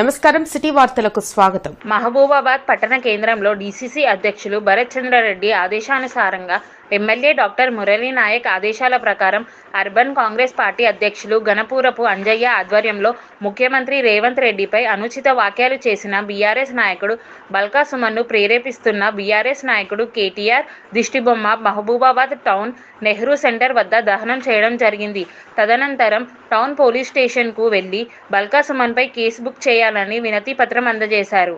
నమస్కారం సిటీ వార్తలకు స్వాగతం. మహబూబాబాద్ పట్టణ కేంద్రంలో డీసీసీ అధ్యక్షులు భరత్ చంద్రారెడ్డి ఆదేశానుసారంగా ఎమ్మెల్యే డాక్టర్ మురళీ నాయక్ ఆదేశాల ప్రకారం అర్బన్ కాంగ్రెస్ పార్టీ అధ్యక్షులు గణపూరపు అంజయ్య ఆధ్వర్యంలో ముఖ్యమంత్రి రేవంత్ రెడ్డిపై అనుచిత వ్యాఖ్యలు చేసిన బీఆర్ఎస్ నాయకుడు బల్కా సుమన్ను ప్రేరేపిస్తున్న బీఆర్ఎస్ నాయకుడు కేటీఆర్ దిష్టిబొమ్మ మహబూబాబాద్ టౌన్ నెహ్రూ సెంటర్ వద్ద దహనం చేయడం జరిగింది. తదనంతరం టౌన్ పోలీస్ స్టేషన్కు వెళ్ళి బల్కా సుమన్పై కేసు బుక్ చేయాలని వినతి పత్రం అందజేశారు.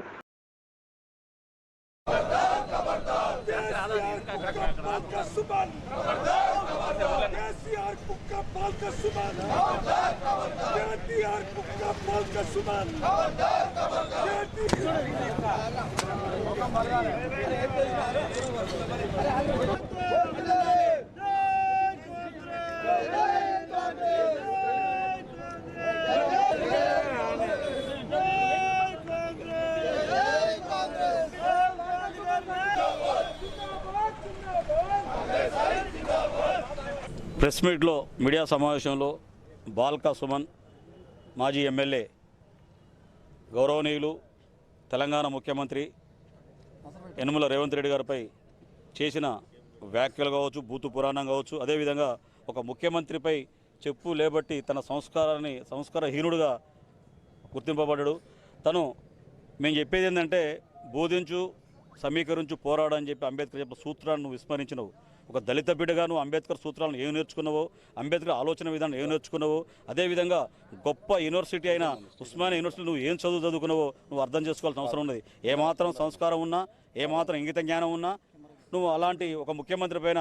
ప్రెస్ మీట్లో మీడియా సమావేశంలో బాల్కా సుమన్ మాజీ ఎమ్మెల్యే గౌరవనీయులు తెలంగాణ ముఖ్యమంత్రి యనుమల రేవంత్ రెడ్డి గారిపై చేసిన వ్యాఖ్యలు కావచ్చు బూతు పురాణం కావచ్చు అదేవిధంగా ఒక ముఖ్యమంత్రిపై చెప్పు లేబట్టి తన సంస్కారాన్ని సంస్కారహీనుడుగా గుర్తింపబడ్డాడు. తను మేము చెప్పేది ఏంటంటే బోధించు సమీకరించు పోరాడు అని చెప్పి అంబేద్కర్ చెప్పిన సూత్రాన్ని నువ్వు విస్మరించినవు. ఒక దళిత బిడ్డగా నువ్వు అంబేద్కర్ సూత్రాలను ఏం నేర్చుకున్నావో అంబేద్కర్ ఆలోచన విధానం ఏం నేర్చుకున్నావో అదేవిధంగా గొప్ప యూనివర్సిటీ అయిన ఉస్మానియా యూనివర్సిటీ నువ్వు ఏం చదువు చదువుకున్నావో నువ్వు అర్థం చేసుకోవాల్సిన అవసరం ఉన్నది. ఏమాత్రం సంస్కారం ఉన్నా ఏమాత్రం ఇంగిత జ్ఞానం ఉన్నా నువ్వు అలాంటి ఒక ముఖ్యమంత్రి పైన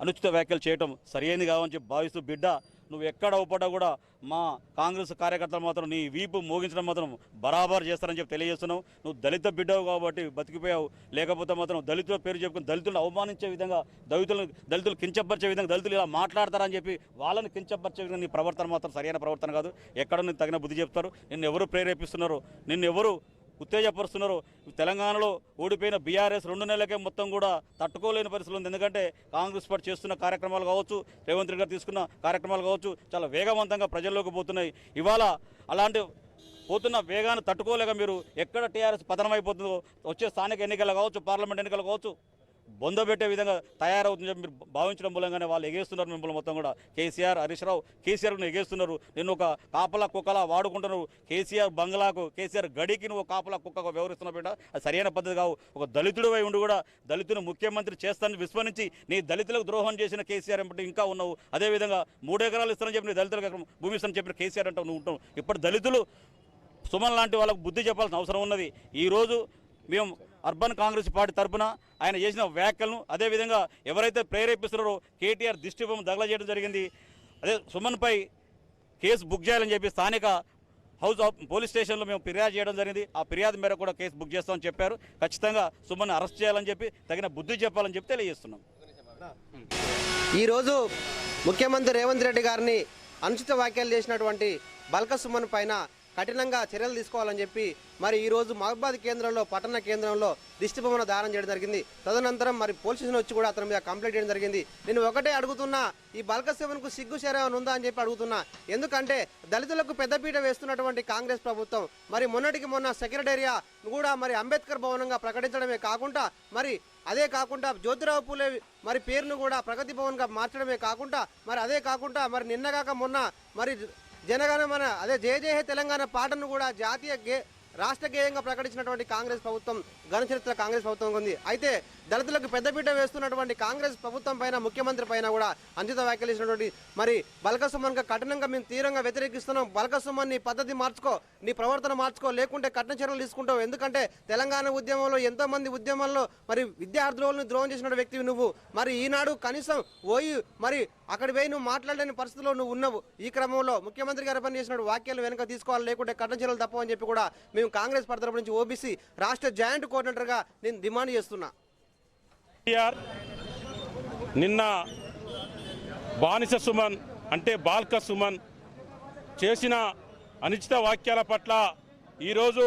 అనుచిత వ్యాఖ్యలు చేయటం సరియైనది కావని చెప్పి భావిస్తూ బిడ్డ నువ్వు ఎక్కడ అవపడ్డా కూడా మా కాంగ్రెస్ కార్యకర్తలు మాత్రం నీ వీపు మోగించడం మాత్రం బరాబర్ చేస్తారని చెప్పి తెలియజేస్తున్నావు. నువ్వు దళిత బిడ్డవు కాబట్టి బతికిపోయావు. లేకపోతే మాత్రం దళితుల పేరు చెప్పుకుని దళితులను అవమానించే విధంగా దళితులను దళితులు కించపరిచే విధంగా దళితులు ఇలా మాట్లాడతారని చెప్పి వాళ్ళని కించపరిచే విధంగా నీ ప్రవర్తన మాత్రం సరైన ప్రవర్తన కాదు. ఎక్కడ నీకు తగిన బుద్ధి చెప్తారు? నిన్ను ఎవరు ప్రేరేపిస్తున్నారు? నిన్ను ఎవరు ఉత్తేజపరుస్తున్నారు. తెలంగాణలో ఓడిపోయిన బీఆర్ఎస్ రెండు నెలలకే మొత్తం కూడా తట్టుకోలేని పరిస్థితులు ఉంది. ఎందుకంటే కాంగ్రెస్ పార్టీ చేస్తున్న కార్యక్రమాలు కావచ్చు రేవంత్ రెడ్డి గారు తీసుకున్న కార్యక్రమాలు కావచ్చు చాలా వేగవంతంగా ప్రజల్లోకి పోతున్నాయి. ఇవాళ అలాంటి పోతున్న వేగాన్ని తట్టుకోలేక మీరు ఎక్కడ టీఆర్ఎస్ పతనమైపోతుందో వచ్చే స్థానిక ఎన్నికలు కావచ్చు పార్లమెంట్ ఎన్నికలు కావచ్చు బొందబెట్టే విధంగా తయారవుతుందని చెప్పి మీరు భావించడం మూలంగానే వాళ్ళు ఎగేస్తున్నారు మిమ్మల్ని మొత్తం కూడా. కేసీఆర్ హరీష్ రావు కేసీఆర్ను ఎగేస్తున్నారు. నేను ఒక కాపలా కుక్కలా వాడుకుంటున్నారు. కేసీఆర్ బంగ్లాకు కేసీఆర్ గడికి నువ్వు కాపలా కుక్కగా వ్యవహరిస్తున్న బిడ్డ. అది సరైన పద్ధతి కావు. ఒక దళితుడు అయి ఉండి కూడా. దళితుని ముఖ్యమంత్రి చేస్తానని విస్మరించి నీ దళితులకు ద్రోహం చేసిన కేసీఆర్ అంటే ఇంకా ఉన్నావు. అదేవిధంగా మూడు ఎకరాలు ఇస్తానని చెప్పి నీ దళితులకు భూమి ఇస్తానని చెప్పిన కేసీఆర్ అంటావు నువ్వు ఉంటావు. ఇప్పటి దళితులు సుమన్ లాంటి వాళ్ళకు బుద్ధి చెప్పాల్సిన అవసరం ఉన్నది. ఈరోజు మేము అర్బన్ కాంగ్రెస్ పార్టీ తరపున ఆయన చేసిన వ్యాఖ్యలను అదేవిధంగా ఎవరైతే ప్రేరేపిస్తున్నారో కేటీఆర్ దిష్టిబొమ్మ దగల చేయడం జరిగింది. అదే సుమన్పై కేసు బుక్ చేయాలని చెప్పి స్థానిక హౌస్ ఆఫ్ పోలీస్ స్టేషన్లో మేము ఫిర్యాదు చేయడం జరిగింది. ఆ ఫిర్యాదు మేరకు కూడా కేసు బుక్ చేస్తామని చెప్పారు. ఖచ్చితంగా సుమన్ అరెస్ట్ చేయాలని చెప్పి తగిన బుద్ధి చెప్పాలని చెప్పి తెలియజేస్తున్నాం. ఈరోజు ముఖ్యమంత్రి రేవంత్ రెడ్డి గారిని అనుచిత వ్యాఖ్యలు చేసినటువంటి బల్క సుమన్ పైన కఠినంగా చర్యలు తీసుకోవాలని చెప్పి మరి ఈరోజు మహబాద్ కేంద్రంలో పట్టణ కేంద్రంలో దిష్టి బొమ్మను దానం చేయడం జరిగింది. తదనంతరం మరి పోలీస్ స్టేషన్ వచ్చి కూడా అతని మీద కంప్లైంట్ చేయడం జరిగింది. నేను ఒకటే అడుగుతున్నా ఈ బల్క సుమన్కు సిగ్గు శరం ఉందా అని చెప్పి అడుగుతున్నా. ఎందుకంటే దళితులకు పెద్దపీట వేస్తున్నటువంటి కాంగ్రెస్ ప్రభుత్వం మరి మొన్నటికి మొన్న సెక్రటేరియా కూడా మరి అంబేద్కర్ భవనంగా ప్రకటించడమే కాకుండా మరి అదే కాకుండా జ్యోతిరావు పూలే మరి పేరును కూడా ప్రగతి భవన్గా మార్చడమే కాకుండా మరి అదే కాకుండా మరి నిన్నగాక మొన్న మరి జనగణమన అదే జయ జయ తెలంగాణ పాటను కూడా జాతీయ గే రాష్ట్ర గేయంగా ప్రకటించినటువంటి కాంగ్రెస్ ప్రభుత్వం ఘనచరిత్ర కాంగ్రెస్ ప్రభుత్వం ఉంది. అయితే దళితులకు పెద్దపీట వేస్తున్నటువంటి కాంగ్రెస్ ప్రభుత్వం పైన ముఖ్యమంత్రి పైన కూడా అంచిత వ్యాఖ్యలించినటువంటి మరి బలక సుమన్గా కఠినంగా మేము తీవ్రంగా వ్యతిరేకిస్తున్నాం. బలక సుమన్ నీ పద్ధతి మార్చుకో నీ ప్రవర్తన మార్చుకో లేకుంటే కఠిన చర్యలు తీసుకుంటావు. ఎందుకంటే తెలంగాణ ఉద్యమంలో ఎంతో మంది ఉద్యమంలో మరి విద్యార్థులను ద్రోహం చేసిన వ్యక్తివి నువ్వు. మరి ఈనాడు కనీసం ఓయి మరి అక్కడ పోయి నువ్వు మాట్లాడలేని పరిస్థితిలో నువ్వు ఉన్నావు. ఈ క్రమంలో ముఖ్యమంత్రి గారు పని చేసిన వెనక తీసుకోవాలి లేకుంటే కఠిన చర్యలు తప్పవని చెప్పి కూడా మేము కాంగ్రెస్ పార్టీ తరపు నుంచి ఓబీసీ రాష్ట్ర జాయింట్ కోఆర్డినేటర్గా నేను డిమాండ్ చేస్తున్నా. నిన్న బానిస సుమన్ అంటే బాల్క సుమన్ చేసిన అనుచిత వాక్యాల పట్ల ఈరోజు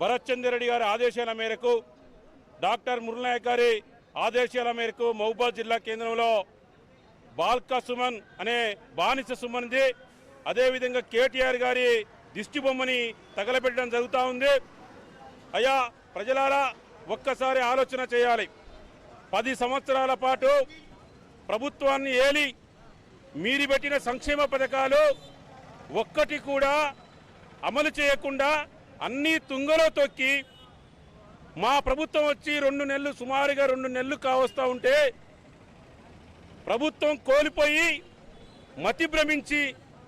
భరత్ రెడ్డి గారి ఆదేశాల మేరకు డాక్టర్ మురళనాయక్ గారి ఆదేశాల మేరకు మహబూబాద్ జిల్లా కేంద్రంలో బాల్కా సుమన్ అనే బానిస సుమన్ది. అదేవిధంగా కేటీఆర్ గారి దిష్టి బొమ్మని తగలబెట్టడం జరుగుతూ ఉంది. అయా ప్రజలారా ఒక్కసారి ఆలోచన చేయాలి. పది సంవత్సరాల పాటు ప్రభుత్వాన్ని ఏలి మీరు పెట్టిన సంక్షేమ పథకాలు ఒక్కటి కూడా అమలు చేయకుండా అన్నీ తుంగలో తొక్కి మా ప్రభుత్వం వచ్చి రెండు నెలలు సుమారుగా రెండు నెలలు కావస్తూ ఉంటే ప్రభుత్వం కోల్పోయి మతి భ్రమించి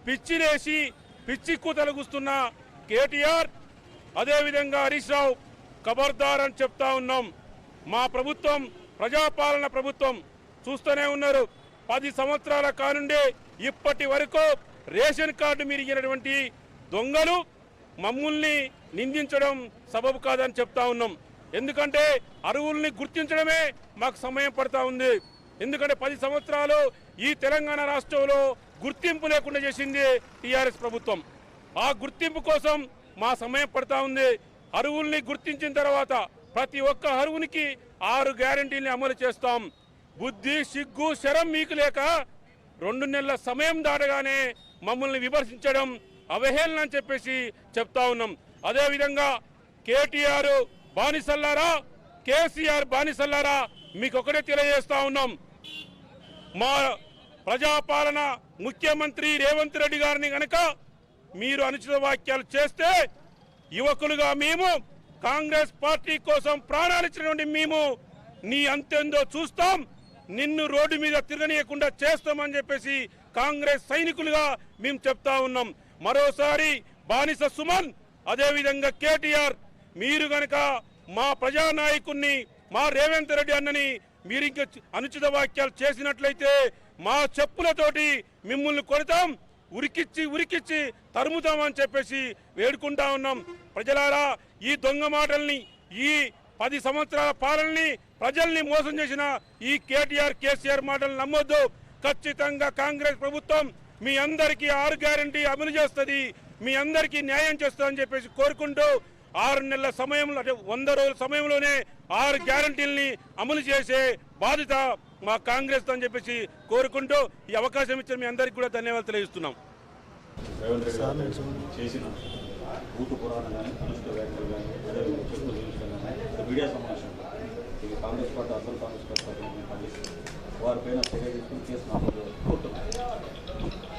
పిచ్చిలేసి పిచ్చి కూతలగుస్తున్న కేటీఆర్ అదేవిధంగా హరీష్ రావు ఖబర్దార్ అని చెప్తా ఉన్నాం. మా ప్రభుత్వం ప్రజాపాలన ప్రభుత్వం చూస్తూనే ఉన్నారు. పది సంవత్సరాల కానుండే ఇప్పటి వరకు రేషన్ కార్డు మిరిగినటువంటి దొంగలు మమ్మల్ని నిందించడం సబబు కాదని చెప్తా ఉన్నాం. ఎందుకంటే అరువుల్ని గుర్తించడమే మాకు సమయం పడతా ఉంది. ఎందుకంటే పది సంవత్సరాలు ఈ తెలంగాణ రాష్ట్రంలో గుర్తింపు లేకుండా చేసింది టీఆర్ఎస్ ప్రభుత్వం. ఆ గుర్తింపు కోసం మా సమయం పడతా ఉంది. అరువుల్ని గుర్తించిన తర్వాత ప్రతి ఒక్క అరువునికి ఆరు గ్యారంటీని అమలు చేస్తాం. బుద్ధి సిగ్గు శరం మీకు లేక రెండు నెలల సమయం దాటగానే మమ్మల్ని విమర్శించడం అవహేళన అని చెప్పేసి చెప్తా ఉన్నాం. అదేవిధంగా కేటీఆర్ బానిసల్లారా? కేసీఆర్ బానిసల్లారా? మీకు ఒకటే తెలియజేస్తా ఉన్నాం. మా ప్రజాపాలన ముఖ్యమంత్రి రేవంత్ రెడ్డి గారిని గనక మీరు అనుచిత వాక్యాలు చేస్తే యువకులుగా మేము కాంగ్రెస్ పార్టీ కోసం ప్రాణాలిచ్చినటువంటి మేము నీ అంతేందో చూస్తాం. నిన్ను రోడ్డు మీద తిరగనీయకుండా చేస్తామని చెప్పేసి కాంగ్రెస్ సైనికులుగా మేము చెప్తా ఉన్నాం. మరోసారి బానిస సుమన్ అదేవిధంగా కేటీఆర్ మీరు గనక మా ప్రజానాయకుణ్ణి మా రేవంత్ రెడ్డి అన్నని మీరు ఇంకా అనుచిత వాక్యాలు చేసినట్లయితే మా చెప్పులతోటి మిమ్మల్ని కొడతాం ఉరికిచ్చి ఉరికిచ్చి తరుముతామని చెప్పేసి వేడుకుంటా ఉన్నాం. ప్రజలారా ఈ దొంగ మాటల్ని ఈ పది సంవత్సరాల పాలనని ప్రజల్ని మోసం చేసిన ఈ కేటీఆర్ కేసీఆర్ మాటలు నమ్మొద్దు. ఖచ్చితంగా కాంగ్రెస్ ప్రభుత్వం మీ అందరికీ ఆరు గ్యారంటీ అమలు చేస్తుంది మీ అందరికీ న్యాయం చేస్తుందని చెప్పేసి కోరుకుంటూ ఆరు నెలల సమయంలో అంటే వంద రోజుల సమయంలోనే ఆరు గ్యారంటీల్ని అమలు చేసే బాధ్యత మా కాంగ్రెస్ అని చెప్పేసి కోరుకుంటూ ఈ అవకాశం ఇచ్చిన మీ అందరికీ కూడా ధన్యవాదాలు తెలియజేస్తున్నాం. రేవంత్ రెడ్డి గారు చేసిన భూత పురాణం కానీ అనుష్ఠ వ్యాఖ్యలు కానీ అదే చెప్పులు చూపించడం కానీ మీడియా సమావేశం ఇది కాంగ్రెస్ పార్టీ అసలు కాంగ్రెస్ పార్టీ సభ్యులను ఖండిస్తూ వారిపైన చర్య తీసుకుని కేసు నమోదు కోరుతున్నాం